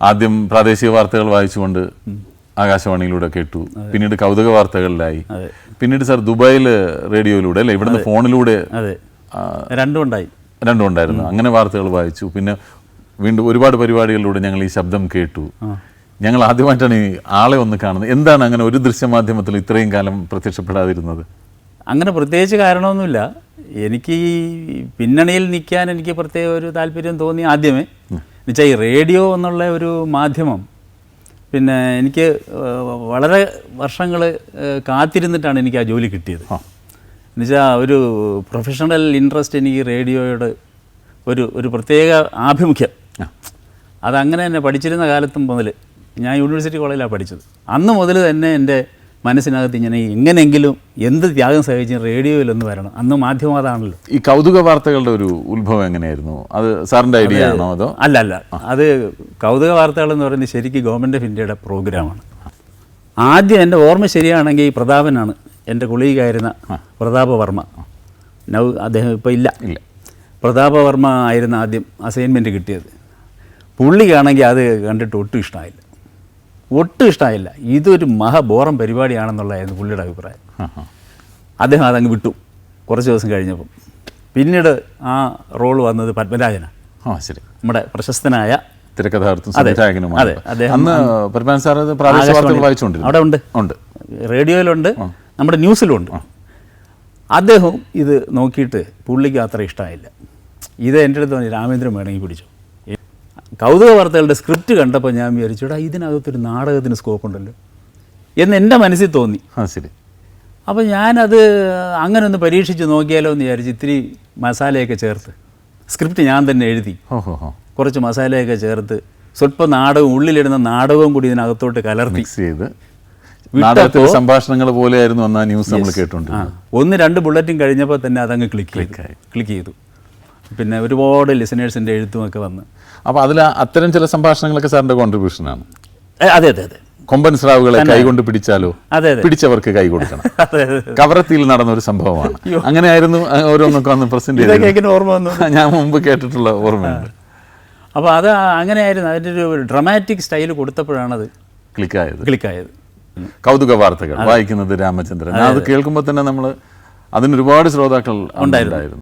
ആദ്യം പ്രാദേശിക വാർത്തകൾ വായിച്ചുകൊണ്ട് ആകാശവാണിയിലൂടെ കേട്ടു. പിന്നീട് കൗതുക വാർത്തകളിലായി. പിന്നീട് സാർ ദുബായിൽ റേഡിയോയിലൂടെ അല്ലെ? ഇവിടുന്ന് ഫോണിലൂടെ രണ്ടും ഉണ്ടായിരുന്നു. അങ്ങനെ വാർത്തകൾ വായിച്ചു. പിന്നെ വീണ്ടും ഒരുപാട് പരിപാടികളിലൂടെ ഞങ്ങൾ ഈ ശബ്ദം കേട്ടു. ഞങ്ങൾ ആദ്യമായിട്ടാണ് ഈ ആളെ ഒന്ന് കാണുന്നത്. എന്താണ് അങ്ങനെ ഒരു ദൃശ്യമാധ്യമത്തിൽ ഇത്രയും കാലം പ്രത്യക്ഷപ്പെടാതിരുന്നത്? അങ്ങനെ പ്രത്യേകിച്ച് കാരണമൊന്നുമില്ല. എനിക്ക് ഈ പിന്നണിയിൽ നിൽക്കാൻ എനിക്ക് പ്രത്യേക ഒരു താല്പര്യം തോന്നി ആദ്യമേ. എന്നുവെച്ചാൽ ഈ റേഡിയോ എന്നുള്ള ഒരു മാധ്യമം. പിന്നെ എനിക്ക് വളരെ വർഷങ്ങൾ കാത്തിരുന്നിട്ടാണ് എനിക്ക് ആ ജോലി കിട്ടിയത്. എന്നുവെച്ചാൽ ഒരു പ്രൊഫഷണൽ ഇൻട്രസ്റ്റ് എനിക്ക് റേഡിയോയുടെ ഒരു ഒരു പ്രത്യേക ആഭിമുഖ്യം. അതങ്ങനെ തന്നെ പഠിച്ചിരുന്ന കാലത്തും മുതൽ ഞാൻ യൂണിവേഴ്സിറ്റി കോളേജിലാണ് പഠിച്ചത്. അന്ന് മുതൽ തന്നെ എന്റെ മനസ്സിനകത്ത് ഇങ്ങനെ എങ്ങനെയെങ്കിലും എന്ത് ത്യാഗം സഹിച്ച് റേഡിയോയിലൊന്ന് വരണം. അന്ന് മാധ്യമം അതാണല്ലോ. ഈ കൗതുക വാർത്തകളുടെ ഒരു ഉത്ഭവം എങ്ങനെയായിരുന്നു? അത് സാറിന്റെ ഐഡിയ ആണോ അതോ? അല്ല അല്ല അത് കൗതുക വാർത്തകൾ എന്ന് പറയുന്നത് ശരിക്കും ഗവൺമെന്റ് ഓഫ് ഇന്ത്യയുടെ പ്രോഗ്രാമാണ്. ആദ്യം എന്റെ ഓർമ്മ ശരിയാണെങ്കിൽ പ്രതാപനാണ്. എന്റെ കുളികായിരുന്ന പ്രതാപവർമ്മ നൗ അദ്ദേഹം ഇപ്പോൾ ഇല്ല. ഇല്ല. പ്രതാപവർമ്മ ആയിരുന്നു ആദ്യം അസൈൻമെന്റ് കിട്ടിയത്. പുള്ളിക്കാണെങ്കിൽ അത് കണ്ടിട്ട് ഒട്ടും ഇഷ്ടമായില്ല. ഒട്ടും ഇഷ്ടമായില്ല ഇതൊരു മഹാബോറം പരിപാടിയാണെന്നുള്ളതായിരുന്നു പുള്ളിയുടെ അഭിപ്രായം. അദ്ദേഹം അതങ്ങ് വിട്ടു. കുറച്ച് ദിവസം കഴിഞ്ഞപ്പം. പിന്നീട് ആ റോൾ വന്നത് പത്മരാജനാണ്. ആ ശരി. നമ്മുടെ പ്രശസ്തനായ സംവിധായകനുമാണ്. അതെ, അദ്ദേഹം അന്ന് സാർ പ്രാദേശിക വാർത്തകൾ വായിച്ചുകൊണ്ടിരുന്നു. അവിടെ ഉണ്ട്. ഉണ്ട്. റേഡിയോയിലുണ്ട്. നമ്മുടെ ന്യൂസിലുണ്ട്. അദ്ദേഹം ഇത് നോക്കിയിട്ട് പുള്ളിക്ക് അത്ര ഇഷ്ടമായില്ല ഇത് എന്റെ അടുത്ത് രാമേന്ദ്രൻ വേണമെങ്കിൽ പിടിച്ചു. കൗതുക വാർത്തകളുടെ സ്ക്രിപ്റ്റ് കണ്ടപ്പോൾ ഞാൻ വിചാരിച്ചു എടാ ഇതിനകത്തൊരു നാടകത്തിന് സ്കോപ്പ് ഉണ്ടല്ലോ എന്ന് എന്റെ മനസ്സിൽ തോന്നി. ആ ശരി. അപ്പോൾ ഞാനത് അങ്ങനെ ഒന്ന് പരീക്ഷിച്ച് നോക്കിയാലോ എന്ന് വിചാരിച്ച് ഇത്തിരി മസാലയൊക്കെ ചേർത്ത് സ്ക്രിപ്റ്റ് ഞാൻ തന്നെ എഴുതി. ഹോ കുറച്ച് മസാലയൊക്കെ ചേർത്ത് സ്വല്പം നാടകം ഉള്ളിലിടുന്ന നാടകവും കൂടി ഇതിനകത്തോട്ട് കലർത്തി. മിക്സ് ചെയ്ത്. നാടകത്തിലെ സംഭാഷണങ്ങൾ പോലെയായിരുന്നു അന്ന് ആ ന്യൂസ് നമ്മൾ കേട്ടോണ്ടിരുന്നത് ഒന്ന് രണ്ട് ബുള്ളറ്റും കഴിഞ്ഞപ്പോൾ തന്നെ അതങ്ങ് ക്ലിക്ക് ക്ലിക്ക് ചെയ്തു. പിന്നെ ഒരുപാട് ലിസണേഴ്സിന്റെ എഴുത്തുമൊക്കെ വന്ന്. അപ്പോൾ അതിൽ അത്തരം ചില സംഭാഷണങ്ങളൊക്കെ സാറിന്റെ കോൺട്രിബ്യൂഷനാണ് അതെ അതെ അതെ. കൊമ്പൻ സ്രാവുകളെ കൈകൊണ്ട് പിടിച്ചാലോ? പിടിച്ചവർക്ക് കൈ കൊടുക്കണം. കവറത്തിയിൽ നടന്ന ഒരു സംഭവമാണ് അങ്ങനെയായിരുന്നു ഓരോന്നൊക്കെ വന്ന് പ്രസന്റ് ഓർമ്മ വന്നു. ഞാൻ മുമ്പ് കേട്ടിട്ടുള്ള ഓർമ്മയുണ്ട്. അപ്പോൾ അത് അങ്ങനെയായിരുന്നു. അതിന്റെ ഒരു ഡ്രമാറ്റിക് സ്റ്റൈൽ കൊടുത്തപ്പോഴാണത് ക്ലിക്കായത്. ക്ലിക്കായത്. കൗതുക വാർത്തകൾ വായിക്കുന്നത് രാമചന്ദ്രൻ. അത് കേൾക്കുമ്പോൾ തന്നെ നമ്മൾ അതിന് ഒരുപാട് ശ്രോതാക്കൾ ഉണ്ടായിരുന്നു.